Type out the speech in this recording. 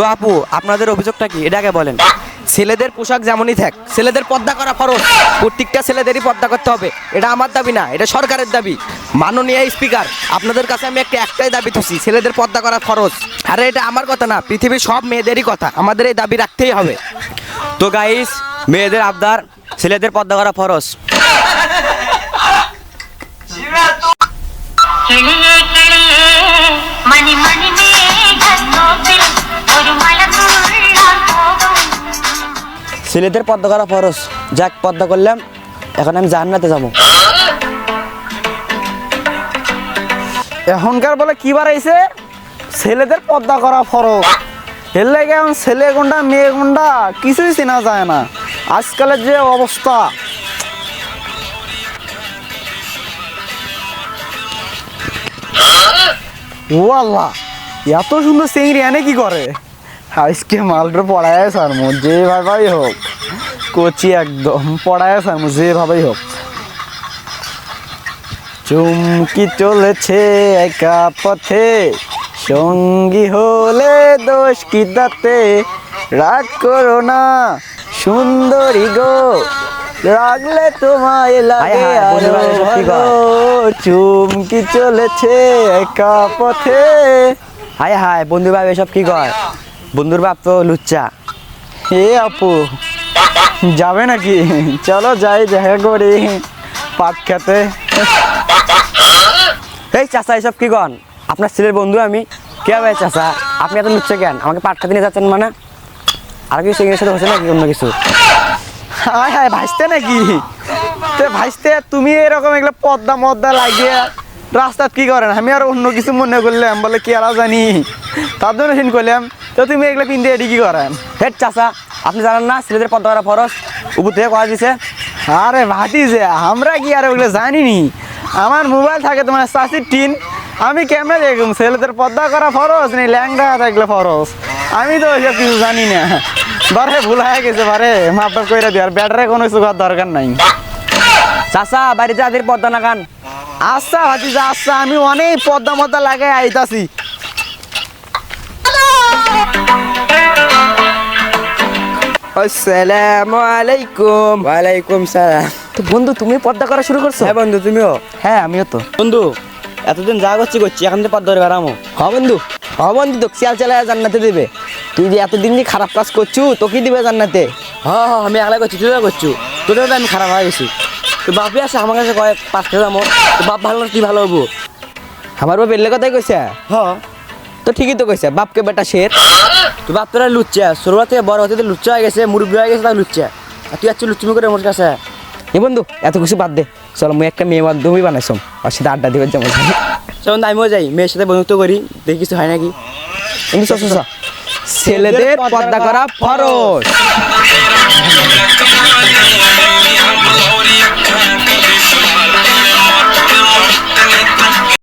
তো আপু, আপনাদের অভিযোগটা কি? এটাকে বলেন। ছেলেদের পোশাক যেমনই থাক, ছেলেদের পর্দা করা ফরজ। প্রত্যেকটা ছেলেদেরই পর্দা করতে হবে। এটা আমার দাবি না, এটা সরকারের দাবি। মাননীয় স্পিকার, আপনাদের কাছে আমি একটা একটাই দাবি তুলছি, ছেলেদের পর্দা করা ফরজ। আরে, এটা আমার কথা না, পৃথিবীর সব মেয়েদেরই কথা। আমাদের এই দাবি রাখতেই হবে। তো গাইস মেয়েদের আবদার, ছেলেদের পর্দা করা ফরজ। ছেলেদের পর্দা করা ফরজ। যাক পর্দা করলাম। এখন আমি জান্নাতে যাব। এখনকার বলে কি বাড়াইছে? ছেলেদের পর্দা করা ফরক এর লাগে এখন ছেলে গুন্ডা, মেয়ে গুন্ডা কিছুই চেনা যায় না। আজকালের যে অবস্থা। ও আল্লাহ এত সুন্দর চিংড়ি এনে কি করে? আজকে মালটা পড়ায় স্যার মো যে ভাবাই হোক কচি একদম পড়ায় স্যার মো যে ভাবাই হোক। চুমকি চলেছে একা পথে সঙ্গী হলে দোষ কি তাতে? রাগ করো না সুন্দরী গো রাগলে তোমায় লাগে। চুমকি চলেছে একা পথে। হায় হায় বন্ধু ভাই এসব কি কয়? বন্ধুর বাপ তো লুচ্চা। এ আপু, যাবে নাকি? চলো যাই, দেখা করি। পাট খেতে। এই চাচা, এসব কি কন? আপনার ছেলের বন্ধু আমি। কে ভাই চাচা? আপনি এত লুচ্চা কেন? আমাকে পাট খাতে নিয়ে যাচ্ছেন মানে? আর কিছু ইংরেজির সাথে হচ্ছে নাকি অন্য কিছু? হায় হায়, ভাসতে নাকি? তে ভাসতে, তুমি এরকম এগুলো পদ্মা মদ্দা লাগিয়ে রাস্তাত কি করেন? আমি আর অন্য কিছু মনে করলাম, বলে কি আর জানি। তার জন্য সিন করলাম তো তুমি এগুলো পিনতে এটি কি করেন। হেট চাচা, আপনি জানেন না, ছেলেদের পর্দা করা ফরজ, উপর থেকে করা দিছে। আরে ভাতি যে, আমরা কি আর ওগুলো জানিনি? আমার মোবাইল থাকে তোমার চাষির টিন, আমি ক্যামেরা দেখুন ছেলেদের পদ্মা করা ফরজ নেই, ল্যাংড়া থাকলে ফরজ। আমি তো ওইসব কিছু জানি না। বারে ভুল হয়ে গেছে বারে মাপটা কইরা দিয়ে আর ব্যাটারে কোনো কিছু করার দরকার নাই। চাচা, বাড়িতে আদের পর্দা না খান। আচ্ছা ভাতিজা আচ্ছা আমি অনেক পদ্মা মদ্দা লাগাই আইতাছি। আসসালামু আলাইকুম। ওয়ালাইকুম সালাম। তো বন্ধু তুমি পর্দা করা শুরু করছ? হ্যাঁ বন্ধু তুমিও? হ্যাঁ আমিও তো। বন্ধু এতদিন যা করছি করছি এখন তো পর্দা করে বেড়ামো। হ বন্ধু হ বন্ধু তো শিয়াল চালায় জান্নাতে দেবে। তুই যে এতদিন যে খারাপ কাজ করছু তোকে দিবে জান্নাতে। হ্যাঁ হ্যাঁ আমি একলা করছি তুই করছু। তোদের তো আমি খারাপ হয়ে গেছি। তো বাপি আসে আমার কাছে কয় পাঁচ খেয়ে তো বাপ ভালো তুই ভালো হব। আমার বাপ এলে কথাই কইছে? হ্যাঁ তো ঠিকই তো কইছে বাপকে বেটা শের। তো বাপ তোরা লুচ্চা ছোটবেলা থেকে বড় হতে লুচ্চা হয়ে গেছে মুরব্বী হয়ে গেছে তাই লুচ্চা। আর তুই আচ্ছা লুচ্চুমি করে আমার কাছে এ বন্ধু এত কিছু বাদ দে। চল মুই একটা মেয়ে মাধ্যমই বানাইছম। আর সাথে আড্ডা দিবে যেমন সেমন আমিও যাই মেয়ের সাথে বন্ধুত্ব করি দেখি কিছু হয় নাকি। চল চল, চল। ছেলেদের পর্দা করা ফরজ।